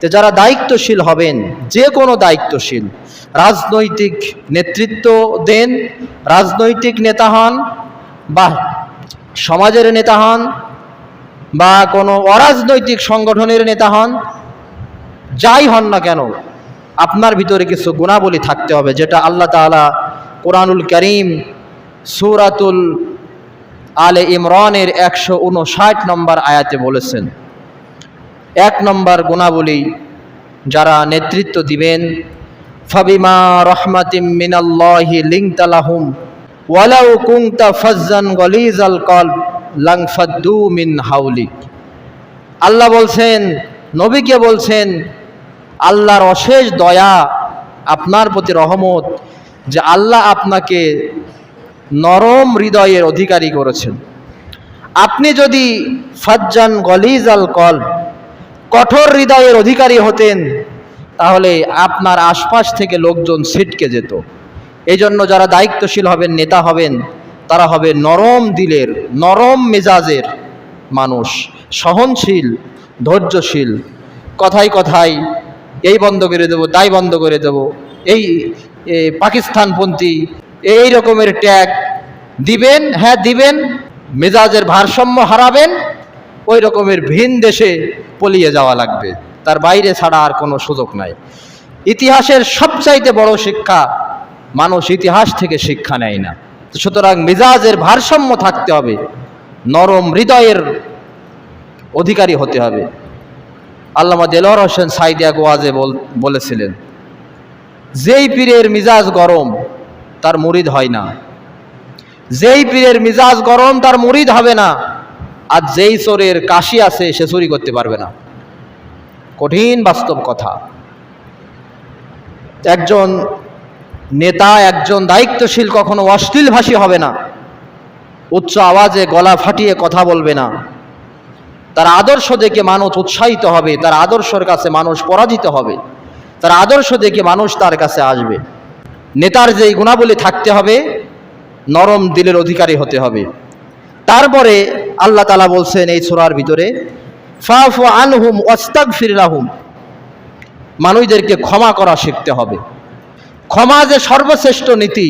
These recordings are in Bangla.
যে যারা দায়িত্বশীল হবেন, যে কোনো দায়িত্বশীল, রাজনৈতিক নেতৃত্ব দেন, রাজনৈতিক নেতা হন বা সমাজের নেতা হন বা কোনো অরাজনৈতিক সংগঠনের নেতা হন, যাই হন না কেন, আপনার ভিতরে কিছু গুণাবলী থাকতে হবে, যেটা আল্লাহ তাআলা কোরআনুল করিম সুরাতুল আলে ইমরানের একশো উনষাট নম্বর আয়াতে বলেছেন। এক নম্বর গুণাবলী যারা নেতৃত্ব দিবেন, ফাবিমা রহমাতিম মিনাল্লাহি লিংতালাহুম ওয়ালাউ কুংতা ফাজ্জান গলিজাল কলব, লাংফাদ্দু মিন হাউলিক। আল্লাহ বলছেন, নবীকে বলছেন, আল্লাহর অশেষ দয়া আপনার প্রতি রহমত যে আল্লাহ আপনাকে নরম হৃদয়ের অধিকারী করেছেন। আপনি যদি ফাজ্জান গলিজ আল কল কঠোর হৃদয়ের অধিকারী হতেন, তাহলে আপনার আশপাশ থেকে লোকজন ছিটকে যেত। এই জন্য যারা দায়িত্বশীল হবেন, নেতা হবেন, তারা হবে নরম দিলের, নরম মেজাজের মানুষ, সহনশীল, ধৈর্যশীল। কথায় কথায়, এই বন্ধ করে দেবো, তাই বন্ধ করে দেবো, এই পাকিস্তানপন্থী এই রকমের ট্যাগ দিবেন হ্যাঁ দিবেন, মেজাজের ভারসাম্য হারাবেন ওই রকমের ভিন দেশে পলিয়ে যাওয়া লাগবে। তার বাইরে ছাড়া আর কোনো সুযোগ নাই। ইতিহাসের সবচাইতে বড় শিক্ষা, মানুষ ইতিহাস থেকে শিক্ষা নেয় না। সুতরাং মেজাজের ভারসাম্য থাকতে হবে, নরম হৃদয়ের অধিকারী হতে হবে। আল্লামা দেলোয়ার হোসেন সাইদিয়া গোয়াজে বল- বলেছিলেন, যেই পীরের মিজাজ গরম, তার মুরিদ হয় না। যেই পীরের মিজাজ গরম, তার মুরিদ হবে না। আর যেই চোরের কাশি আছে, সে চুরি করতে পারবে না। কঠিন বাস্তব কথা। একজন নেতা, একজন দায়িত্বশীল কখনো অশ্লীল ভাষী হবে না। উচ্চ আওয়াজে গলা ফাটিয়ে কথা বলবে না। তার আদর্শ দেখে মানুষ উৎসাহিত হবে, তার আদর্শের কাছে মানুষ পরাজিত হবে। তার আদর্শ দেখে মানুষ তার কাছে আসবে। নেতার যেই গুণাবলী থাকতে হবে, নরম দিলের অধিকারী হতে হবে। তারপরে আল্লাহ তালা বলছেন এই ছোড়ার ভিতরে, ফাফু আনহুম ওয়াস্তাক ফিরাহুম মানুষদেরকে ক্ষমা করা শিখতে হবে। ক্ষমা যে সর্বশ্রেষ্ঠ নীতি।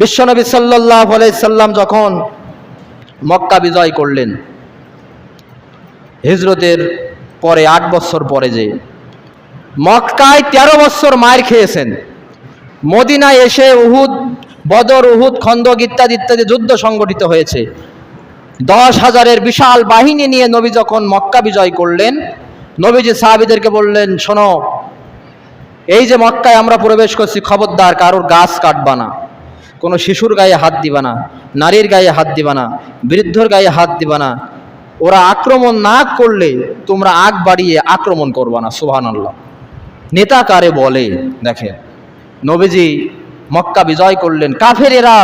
বিশ্বনবী সাল্লাহ সাল্লাম যখন মক্কা বিজয় করলেন, হিজরতের পরে আট বছর পরে যে মক্কায় তেরো বছর মায়ের খেয়েছেন, মদিনায় এসে উহুদ বদর, উহুদ, খন্দক ইত্যাদি ইত্যাদি যুদ্ধ সংগঠিত হয়েছে। দশ হাজারের বিশাল বাহিনী নিয়ে নবী যখন মক্কা বিজয় করলেন, নবীজি সাহাবিদেরকে বললেন, শোনো, এই যে মক্কায় আমরা প্রবেশ করছি, খবরদার, কারোর গাছ কাটবা না। কোনো শিশুর গায়ে হাত দিবা না, নারীর গায়ে হাত দিবা না, বৃদ্ধর গায়ে হাত দিবা না। ওরা আক্রমণ না করলে তোমরা আগ বাড়িয়ে আক্রমণ করবা না সুহান আল্লাহ নেতা কারে বলে? দেখেন, নবীজি মক্কা বিজয় করলেন। কাফের এরা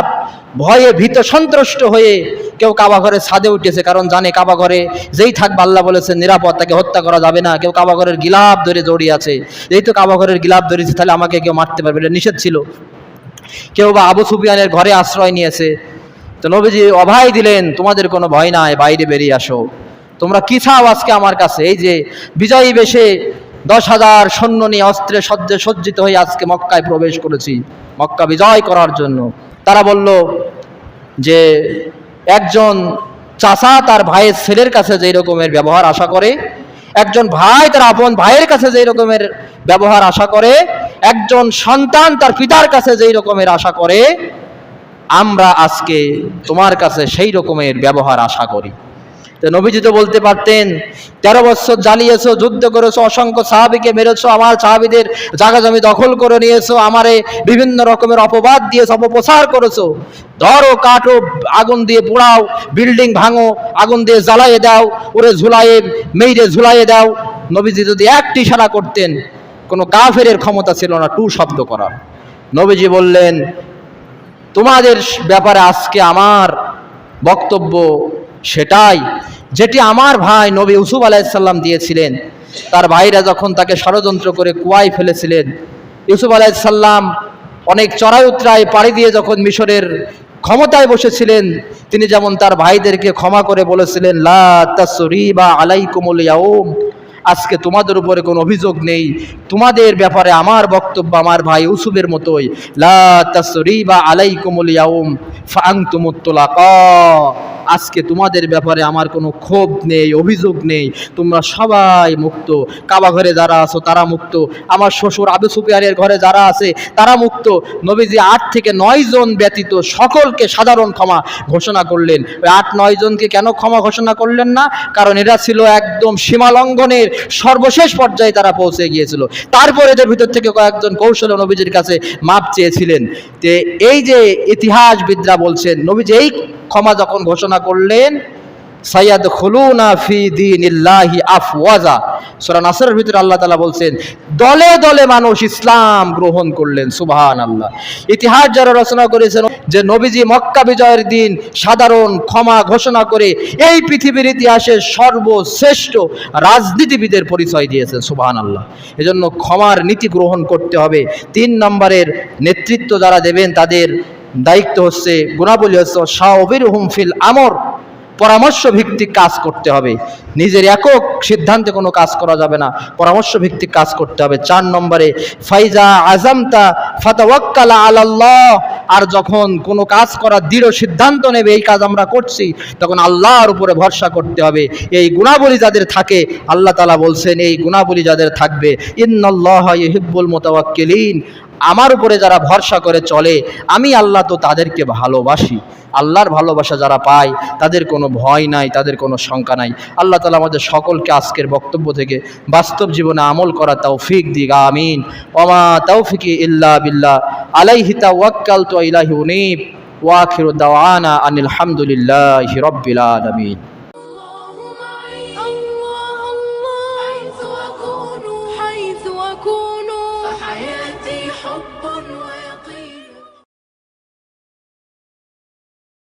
ভয়ে ভীত সন্ত্রষ্ট হয়ে কেউ কাবা ঘরে ছাদে উঠেছে, কারণ জানে কাবা ঘরে যেই থাকবে আল্লাহ বলেছে নিরাপদ, তাকে হত্যা করা যাবে না। কেউ কাবা ঘরের গিলাপ ধরে জড়িয়ে আছে, এই তো কাবা ঘরের গিলাপ ধরেছে, তাহলে আমাকে কেউ মারতে পারবে? এটা নিষেধ ছিল। কেউ বা আবু সুফিয়ানের ঘরে আশ্রয় নিয়েছে। তো নবীজি অভয় দিলেন, তোমাদের কোনো ভয় নাই, বাইরে বেরিয়ে আসো। তোমরা কি চাও আজকে আমার কাছে? এই যে বিজয়ী বেশে দশ হাজার সৈন্য নিয়ে অস্ত্রে সজ্জে সজ্জিত হয়ে আজকে মক্কায় প্রবেশ করেছি। মক্কা বিজয় করার জন্য। তারা বলল যে, একজন চাচা তার ভাইয়ের ছেলের কাছে যেই রকমের ব্যবহার আশা করে, একজন ভাই তার আপন ভাইয়ের কাছে যেই রকমের ব্যবহার আশা করে, একজন সন্তান তার পিতার কাছে যেই রকমের আশা করে, আমরা আজকে তোমার কাছে সেই রকমের ব্যবহার আশা করি। তো নবীজি তো বলতে পারতেন, তেরো বছর জ্বালিয়েছো, যুদ্ধ করেছ, অসংখ্য সাহাবিকে মেরেছো, আমার সাহাবিদের জায়গা জমি দখল করে নিয়েছো, আমারে বিভিন্ন রকমের অপবাদ দিয়েছ, অপপ্রচার করেছ। ধরো, কাটো, আগুন দিয়ে পোড়াও, বিল্ডিং ভাঙো, আগুন দিয়ে জ্বালাইয়ে দাও ওরে ঝুলাইয়ে মেইরে ঝুলাইয়ে দাও। নবীজি যদি একটি সারা করতেন, কোনো কাফেরের ক্ষমতা ছিল না, টু শব্দ করার। নবীজি বললেন, তোমাদের ব্যাপারে আজকে আমার বক্তব্য সেটাই যেটি আমার ভাই নবী ইউসুফ আলাইসাল্লাম দিয়েছিলেন, তার ভাইরা যখন তাকে ষড়যন্ত্র করে কুয়ায় ফেলেছিলেন, ইউসুফ আলাইসাল্লাম অনেক চড়াই উতরায় পাড়ি দিয়ে যখন মিশরের ক্ষমতায় বসেছিলেন, তিনি যেমন তার ভাইদেরকে ক্ষমা করে বলেছিলেন, লা তাসরিবা আলাইকুমুল ইয়াউম, আজকে তোমাদের উপরে কোনো অভিযোগ নেই, তোমাদের ব্যাপারে আমার বক্তব্য আমার ভাই ইউসুফের মতোই, লা তাসরিবা আলাইকুমুল ইয়াউম ফাআনতুমুত তুলাকা। আজকে তোমাদের ব্যাপারে আমার কোনো ক্ষোভ নেই, অভিযোগ নেই। তোমরা সবাই মুক্ত। কাবা ঘরে যারা আছো, তারা মুক্ত। আমার শ্বশুর আবু সুফিয়ানের ঘরে যারা আছে, তারা মুক্ত। নবীজি আট থেকে নয় জন ব্যতীত সকলকে সাধারণ ক্ষমা ঘোষণা করলেন। ওই আট, নয় জনকে কেন ক্ষমা ঘোষণা করলেন না? কারণ এরা ছিল একদম সীমালঙ্ঘনের সর্বশেষ পর্যায়ে তারা পৌঁছে গিয়েছিল। তারপরে এদের ভিতর থেকে কয়েকজন কৌশল নবীজির কাছে মাপ চেয়েছিলেন। তে এই যে ইতিহাসবিদরা বলছেন, নবীজি এই ক্ষমা যখন ঘোষণা করলেন সাইয়াদ খুলুনা ফি দিনিল্লাহি আফওয়াজা। সূরা নাসরের ভিতরে আল্লাহ তাআলা বলছেন, দলে দলে মানুষ ইসলাম গ্রহণ করলেন সুবহান আল্লাহ ইতিহাস যারা রচনা করেছেন, যে নবীজি মক্কা বিজয়ের দিন সাধারণ ক্ষমা ঘোষণা করে এই পৃথিবীর ইতিহাসে সর্বশ্রেষ্ঠ রাজনীতিবিদের পরিচয় দিয়েছেন সুবহান আল্লাহ এজন্য ক্ষমার নীতি গ্রহণ করতে হবে। তিন নম্বরের নেতৃত্ব যারা দেবেন, তাদের দায়িত্ব হচ্ছে, গুণাবলী হচ্ছে শাহবির হুমফিল আমর। পরামর্শ ভিত্তিক কাজ করতে হবে। নিজের একক সিদ্ধান্তে কোনো কাজ করা যাবে না। পরামর্শ ভিত্তিক কাজ করতে হবে। চার নম্বরে, ফাইজা আজমতা ফাতাওয়াক্কালা আলাল্লাহ। আর যখন কোনো কাজ করার দৃঢ় সিদ্ধান্ত নেবে, এই কাজ আমরা করছি, তখন আল্লাহর উপরে ভরসা করতে হবে। এই গুণাবলী যাদের থাকে, আল্লাহ তালা বলছেন, এই গুণাবলী যাদের থাকবে, ইন্নাল্লাহ ইহিব্বুল মোতাওয়াক্কিলিন। আমার উপরে যারা ভরসা করে চলে, আমি আল্লাহ তো তাদেরকে ভালোবাসি। আল্লাহর ভালোবাসা যারা পায়, তাদের কোনো ভয় নাই, তাদের কোনো শঙ্কা নাই। আল্লাহ তালা আমাদের সকলকে আজকের বক্তব্য থেকে বাস্তব জীবনে আমল করা তৌফিক দিক, আমিন। ওমা তৌফিকি ইল্লা বিল্লাহ। আলাইহি তাওয়াক্কাল তো ইলাহি উনিব। ওয়াখিরু দাওয়ানা আনিল হামদুলিল্লাহি রাব্বিল আলামিন।